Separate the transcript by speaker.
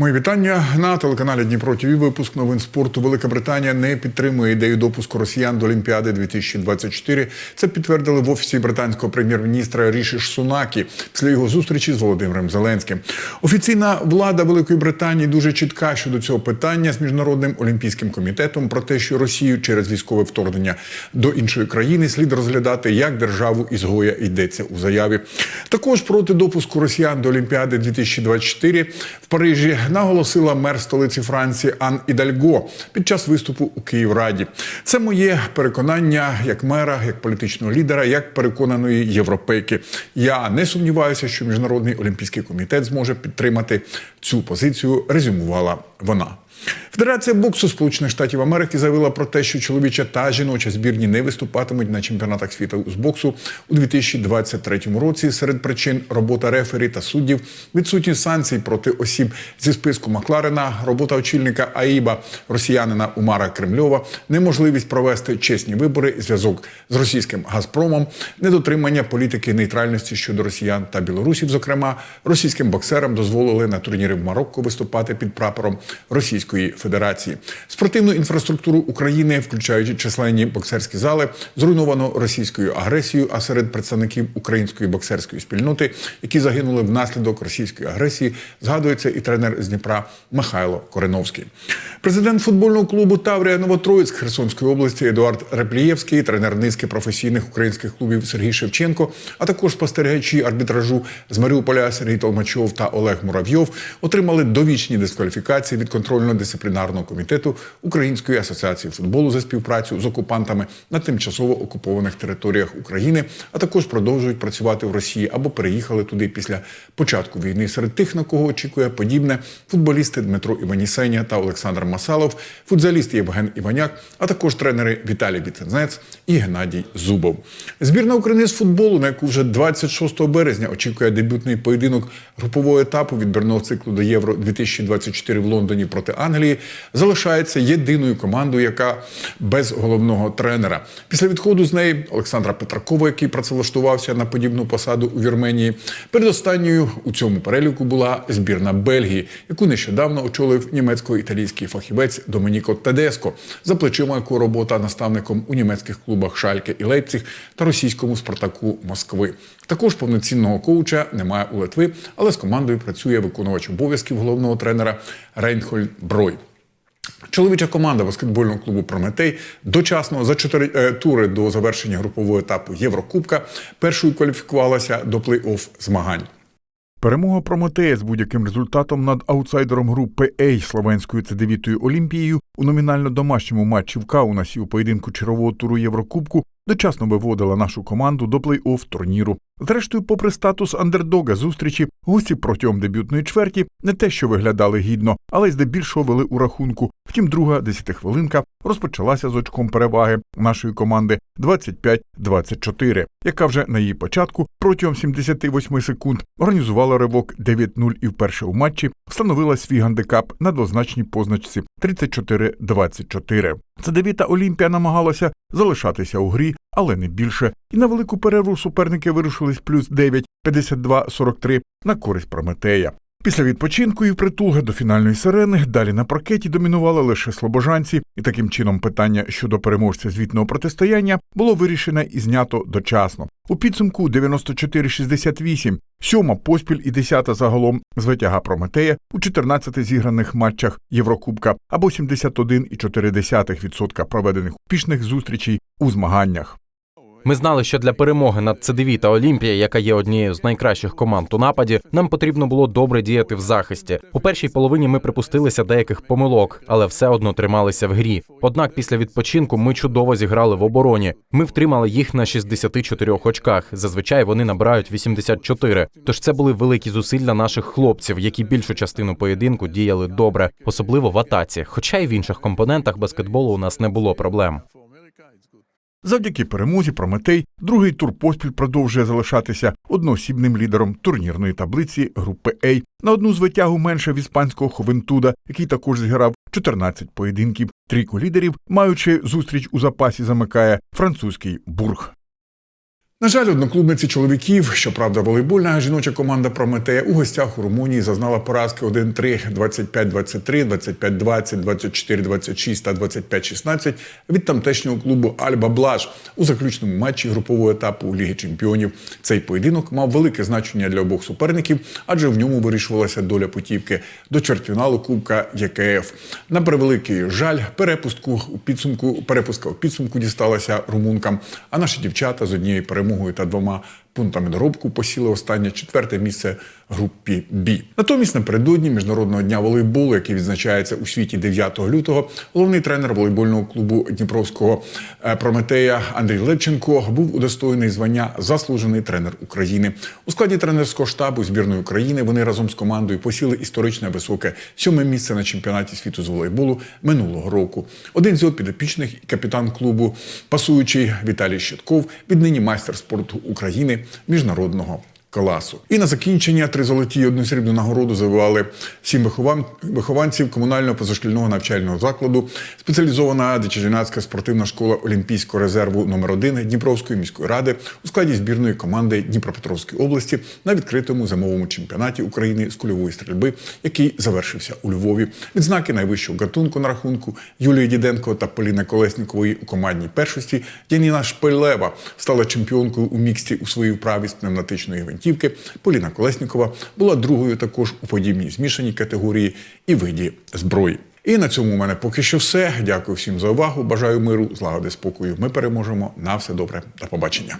Speaker 1: Мої вітання на телеканалі Дніпро ТВ. Випуск новин спорту. Велика Британія не підтримує ідею допуску росіян до Олімпіади 2024. Це підтвердили в офісі британського прем'єр-міністра Ріші Сунакі після його зустрічі з Володимиром Зеленським. Офіційна влада Великої Британії дуже чітка щодо цього питання з міжнародним олімпійським комітетом про те, що Росію через військове вторгнення до іншої країни слід розглядати як державу ізгоя йдеться у заяві. Також проти допуску росіян до Олімпіади 2024 в Парижі наголосила мер столиці Франції Ан Ідальго під час виступу у Київраді. Це моє переконання як мера, як політичного лідера, як переконаної європейки. Я не сумніваюся, що міжнародний олімпійський комітет зможе підтримати цю позицію. Резюмувала вона. Федерація боксу Сполучених Штатів Америки заявила про те, що чоловіча та жіноча збірні не виступатимуть на чемпіонатах світу з боксу у 2023 році. Серед причин робота рефері та суддів, відсутність санкцій проти осіб зі списку Макларена, робота очільника АІБа росіянина Умара Кремльова, неможливість провести чесні вибори, зв'язок з російським Газпромом, недотримання політики нейтральності щодо росіян та білорусів. Зокрема, російським боксерам дозволили на турнірі в Марокко виступати під прапором Російської Федерації. Спортивну інфраструктуру України, включаючи численні боксерські зали, зруйновано російською агресією. А серед представників української боксерської спільноти, які загинули внаслідок російської агресії, згадується і тренер з Дніпра Михайло Кореновський. Президент футбольного клубу Таврія Новотроїцьк Херсонської області Едуард Реплієвський, тренер низки професійних українських клубів Сергій Шевченко, а також спостерігачі арбітражу з Маріуполя Сергій Толмачов та Олег Муравйов отримали довічні дискваліфікації від контрольно-дисциплінарного комітету Української асоціації футболу за співпрацю з окупантами на тимчасово окупованих територіях України, а також продовжують працювати в Росії або переїхали туди після початку війни. Серед тих, на кого очікує подібне, футболісти Дмитро Іванісеня та Олександр Масалов, футзаліст Євген Іваняк, а також тренери Віталій Біцензець і Геннадій Зубов. Збірна України з футболу, на яку вже 26 березня очікує дебютний поєдинок групового етапу відбірного циклу до Євро 2024 в Лондоні проти Англії, залишається єдиною командою, яка без головного тренера. Після відходу з неї Олександра Петракова, який працевлаштувався на подібну посаду у Вірменії, передостанньою у цьому переліку була збірна Бельгії, яку нещодавно очолив німецько-італійський фахівець Домініко Тедеско, за плечима якого робота наставником у німецьких клубах Шальке і Лейпциг та російському Спартаку Москви. Також повноцінного коуча немає у Литви, але з командою працює виконувач обов'язків головного тренера Рейнхольд Брой. Чоловіча команда баскетбольного клубу Прометей дочасно за чотири е, тури до завершення групового етапу Єврокубка першою кваліфікувалася до плей-офф змагань. Перемога Прометея з будь-яким результатом над аутсайдером групи А Словенською Цедевітою Олімпією у номінально домашньому матчі в Каунасі у поєдинку чергового туру Єврокубку дочасно виводила нашу команду до плей-офф турніру. Зрештою, попри статус андердога зустрічі, гості протягом дебютної чверті не те, що виглядали гідно, але й здебільшого вели у рахунку. Втім, друга десятихвилинка розпочалася з очком переваги нашої команди 25-24, яка вже на її початку протягом 78 секунд організувала ривок 9-0 і вперше у матчі встановила свій гандикап на двозначній позначці 34-24. Цедевіта Олімпія намагалася залишатися у грі, але не більше. І на велику перерву суперники вирушились плюс 9, 52-43 на користь Прометея. Після відпочинку і впритул до фінальної сирени далі на паркеті домінували лише слобожанці, і таким чином питання щодо переможця звітного протистояння було вирішене і знято дочасно. У підсумку 94-68, сьома поспіль і десята загалом з витяга Прометея у 14 зіграних матчах Єврокубка або 71,4% проведених успішних зустрічей у змаганнях.
Speaker 2: Ми знали, що для перемоги над ЦДВ та Олімпія, яка є однією з найкращих команд у нападі, нам потрібно було добре діяти в захисті. У першій половині ми припустилися деяких помилок, але все одно трималися в грі. Однак після відпочинку ми чудово зіграли в обороні. Ми втримали їх на 64 очках. Зазвичай вони набирають 84. Тож це були великі зусилля наших хлопців, які більшу частину поєдинку діяли добре, особливо в атаці. Хоча й в інших компонентах баскетболу у нас не було проблем.
Speaker 1: Завдяки перемозі Прометей другий тур поспіль продовжує залишатися одноосібним лідером турнірної таблиці групи А на одну з витягу менше в іспанського Ховентуда, який також зіграв 14 поєдинків. Трійку лідерів, маючи зустріч у запасі, замикає французький бург. На жаль, одноклубниці чоловіків, щоправда, волейбольна жіноча команда Прометея у гостях у Румунії зазнала поразки 1-3, 25-23, 25-20, 24-26 та 25-16 від тамтешнього клубу Альба Блаш у заключному матчі групового етапу Ліги Чемпіонів. Цей поєдинок мав велике значення для обох суперників, адже в ньому вирішувалася доля путівки до чвертьфіналу Кубка ЄКФ. На превеликий жаль, перепустку у підсумку перепустка у підсумку дісталася румункам. А наші дівчата з однією перемогою та двома пунктами доробку посіли останнє четверте місце групі Б. Натомість напередодні міжнародного дня волейболу, який відзначається у світі 9 лютого, головний тренер волейбольного клубу Дніпровського е, Прометея Андрій Левченко був удостоєний звання заслужений тренер України. У складі тренерського штабу збірної України вони разом з командою посіли історичне високе сьоме місце на чемпіонаті світу з волейболу минулого року. Один з його підопічних і капітан клубу, пасуючий Віталій Щитков, віднині майстер спорту України міжнародного класу. І на закінчення три золоті і одну срібну нагороду завивали сім вихован... вихованців комунального позашкільного навчального закладу, спеціалізована дитячо-юнацька спортивна школа Олімпійського резерву номер 1 Дніпровської міської ради у складі збірної команди Дніпропетровської області на відкритому зимовому чемпіонаті України з кульової стрільби, який завершився у Львові. Відзнаки найвищого гатунку на рахунку Юлії Діденко та Поліни Колеснікової у командній першості. Яніна Шпилева стала чемпіонкою у міксті у своїй вправі з пневматичної гвинтівки. Поліна Колеснікова була другою також у подібній змішаній категорії і виді зброї. І на цьому у мене поки що все. Дякую всім за увагу. Бажаю миру, злагоди, спокою. Ми переможемо. На все добре. До побачення.